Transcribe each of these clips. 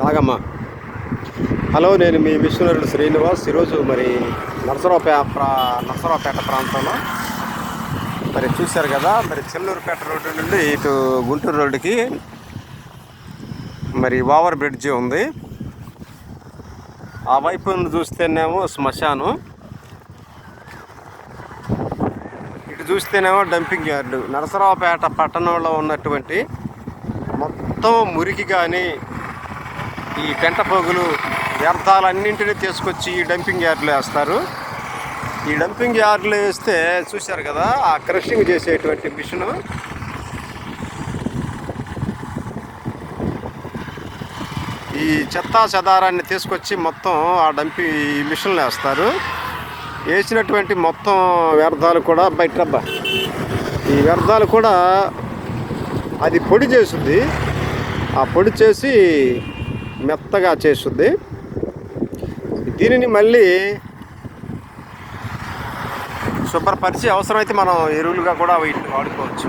Nagamma hello నేను మీ విశ్వనరుడు శ్రీనివాస్. ఈరోజు మరి నరసరావుపేట ప్రా నరసరావుపేట ప్రాంతంలో. మరి చూశారు కదా మరి చెల్లూరుపేట రోడ్డు నుండి ఇటు గుంటూరు రోడ్డుకి మరి ఓవర్ బ్రిడ్జి ఉంది. ఆ వైపు నుండి చూస్తేనేమో శ్మశానం. ఇటు చూస్తేనేమో డంపింగ్ యార్డు. నరసరావుపేట పట్టణంలో ఉన్నటువంటి మొత్తం మురికి కానీ ఈ పెంట పోగులు వ్యర్థాలన్నింటినీ తీసుకొచ్చి ఈ డంపింగ్ యార్డ్లో వేస్తారు. ఈ డంపింగ్ యార్డ్లో వేస్తే చూశారు కదా ఆ క్రషింగ్ చేసేటువంటి మిషను. ఈ చెత్త చెదారాన్ని తీసుకొచ్చి మొత్తం ఆ డంపి ఈ వేస్తారు. వేసినటువంటి మొత్తం వ్యర్థాలు కూడా బయట ఈ వ్యర్థాలు కూడా అది పొడి చేస్తుంది ఆ పొడి చేసి మెత్తగా చేస్తుంది. దీనిని మళ్ళీ శుభ్రపరిచి అవసరమైతే మనం ఎరువులుగా కూడా వీటిని వాడుకోవచ్చు.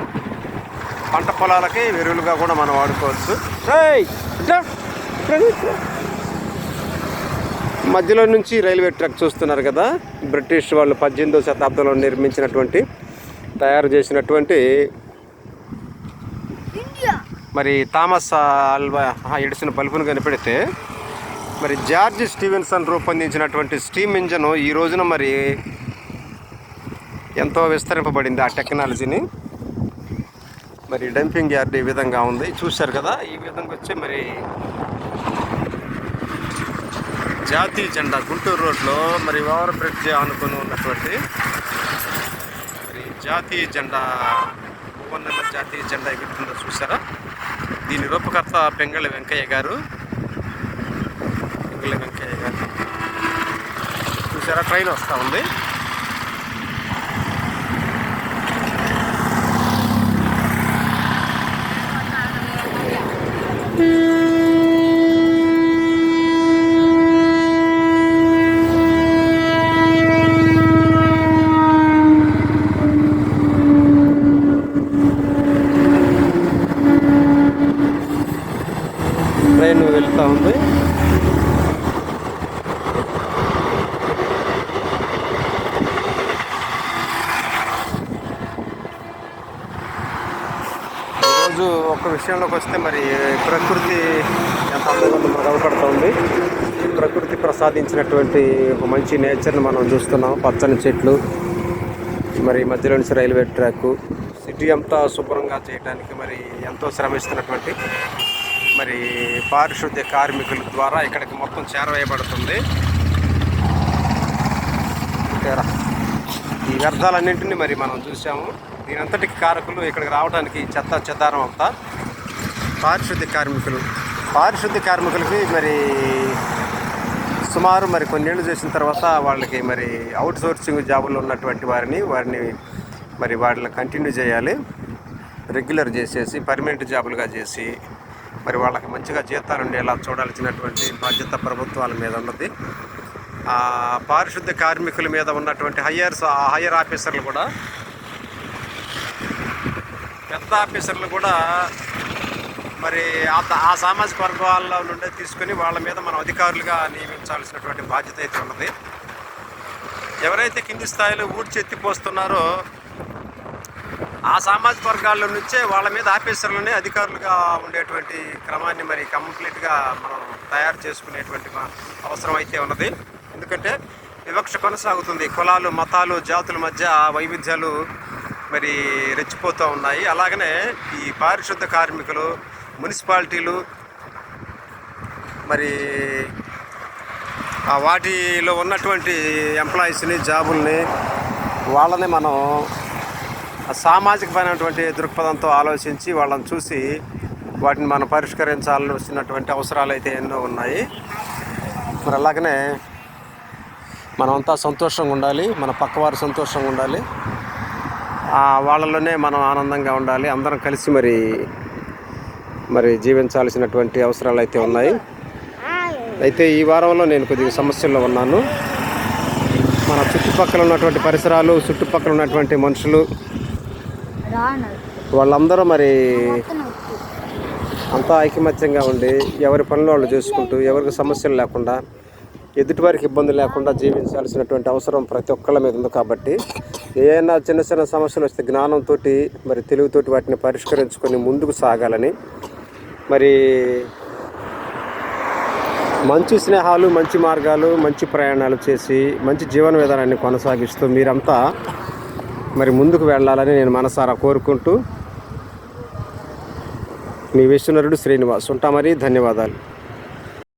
పంట పొలాలకి ఎరువులుగా కూడా మనం వాడుకోవచ్చు. మధ్యలో నుంచి రైల్వే ట్రాక్ చూస్తున్నారు కదా బ్రిటిష్ వాళ్ళు పద్దెనిమిదో శతాబ్దంలో నిర్మించినటువంటి తయారు చేసినటువంటి మరి థామస్ ఆల్వా ఎడిసిన బల్బును కనిపెడితే మరి జార్జ్ స్టీవెన్సన్ రూపొందించినటువంటి స్టీమ్ ఇంజన్ ఈ రోజున మరి ఎంతో విస్తరింపబడింది ఆ టెక్నాలజీని. మరి డంపింగ్ యార్డ్ ఈ విధంగా ఉంది. చూశారు కదా ఈ విధంగా వచ్చి మరి జాతీయ జెండా గుంటూరు రోడ్లో మరి ఓవర్ బ్రిడ్జ్ అనుకుని ఉన్నటువంటి మరి జాతీయ జెండా ఫోన్ జాతీయ జెండా ఎగురుతుందో చూసారా దీని రూపకర్త పెంగళి వెంకయ్య గారు. పెంగళి వెంకయ్య గారు. చూసారా? ట్రైన్ వస్తూ ఉంది. ట్రైన్ వెళ్తూ ఉంది. ఈరోజు ఒక విషయంలోకి వస్తే మరి ప్రకృతి ఎంత అందంగా కనపడుతుంది ప్రకృతి ప్రసాదించినటువంటి ఒక మంచి నేచర్ని మనం చూస్తున్నాం. పచ్చని చెట్లు మరి మధ్యలో నుంచి రైల్వే ట్రాక్ సిటీ అంతా శుభ్రంగా చేయడానికి మరి ఎంతో శ్రమిస్తున్నటువంటి మరి పారిశుద్ధ్య కార్మికుల ద్వారా ఇక్కడికి మొత్తం చేరవేయబడుతుంది. ఈ వ్యర్థాలన్నింటినీ మరి మనం చూసాము దీనంతటికి కారకులు ఇక్కడికి రావడానికి చెత్త చెదారం అంతా. పారిశుద్ధ్య కార్మికులు పారిశుద్ధ్య కార్మికులకి మరి సుమారు మరి కొన్నేళ్ళు చేసిన తర్వాత వాళ్ళకి మరి అవుట్ సోర్సింగ్ జాబులు ఉన్నటువంటి వారిని వారిని మరి వాళ్ళని కంటిన్యూ చేయాలి. రెగ్యులర్ చేసేసి పర్మనెంట్ జాబులుగా చేసి మరి వాళ్ళకి మంచిగా జీతాలు ఉండేలా చూడాల్సినటువంటి బాధ్యత ప్రభుత్వాల మీద ఉన్నది. పారిశుద్ధ పారిశుద్ధ్య కార్మికుల మీద ఉన్నటువంటి హయ్యర్స్ ఆ హయ్యర్ ఆఫీసర్లు కూడా పెద్ద ఆఫీసర్లు కూడా మరి ఆ ఆ సామాజిక వర్గాల్లో నుండి తీసుకుని వాళ్ళ మీద మనం అధికారులుగా నియమించాల్సినటువంటి బాధ్యత అయితే ఉన్నది. ఎవరైతే కింది స్థాయిలో ఊడ్చి ఎత్తిపోస్తున్నారో ఆ సామాజిక వర్గాల నుంచే వాళ్ళ మీద ఆఫీసర్లని అధికారులుగా ఉండేటువంటి క్రమాన్ని మరి కంప్లీట్గా మనం తయారు చేసుకునేటువంటి అవసరం అయితే ఉన్నది. ఎందుకంటే వివక్ష కొనసాగుతుంది. కులాలు మతాలు జాతుల మధ్య వైవిధ్యాలు మరి రెచ్చిపోతూ ఉన్నాయి. అలాగనే ఈ పారిశుద్ధ కార్మికులు మున్సిపాలిటీలు మరి వాటిలో ఉన్నటువంటి ఎంప్లాయీస్ని జాబుల్ని వాళ్ళని మనం సామాజికమైనటువంటి దృక్పథంతో ఆలోచించి వాళ్ళని చూసి వాటిని మనం పరిష్కరించాల్సినటువంటి అవసరాలు అయితే ఎన్నో ఉన్నాయి. మరి అలాగనే మనమంతా సంతోషంగా ఉండాలి మన పక్కవారు సంతోషంగా ఉండాలి ఆ వాళ్ళలోనే మనం ఆనందంగా ఉండాలి అందరం కలిసి మరి మరి జీవించాల్సినటువంటి అవసరాలు అయితే ఉన్నాయి. అయితే ఈ వారంలో నేను కొద్దిగా సమస్యల్లో ఉన్నాను. మన చుట్టుపక్కల ఉన్నటువంటి పరిసరాలు చుట్టుపక్కల ఉన్నటువంటి మనుషులు వాళ్ళందరూ మరి. అంతా ఐకమత్యంగా ఉండి ఎవరి పనులు వాళ్ళు చేసుకుంటూ ఎవరికి సమస్యలు లేకుండా ఎదుటివారికి ఇబ్బంది లేకుండా జీవించాల్సినటువంటి అవసరం ప్రతి ఒక్కళ్ళ మీద ఉంది కాబట్టి ఏమైనా చిన్న చిన్న సమస్యలు వస్తే జ్ఞానంతో మరి తెలివితోటి వాటిని పరిష్కరించుకొని ముందుకు సాగాలని మరి మంచి స్నేహాలు మంచి మార్గాలు మంచి ప్రయాణాలు చేసి మంచి జీవన విధానాన్ని కొనసాగిస్తూ మీరంతా మరి ముందుకు వెళ్ళాలని నేను మనసారా కోరుకుంటూ మీ విశ్వనరుడు శ్రీనివాస్ ఉంటా మరి ధన్యవాదాలు.